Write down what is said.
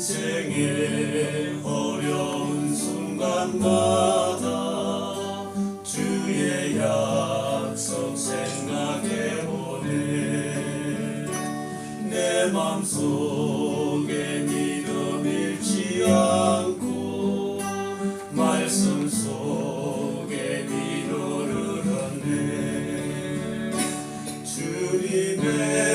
인생의 어려운 순간마다 주의 약속 생각해 보네 내 맘속에 믿음 잃지 않고 말씀 속에 위로를 얻네. 주님의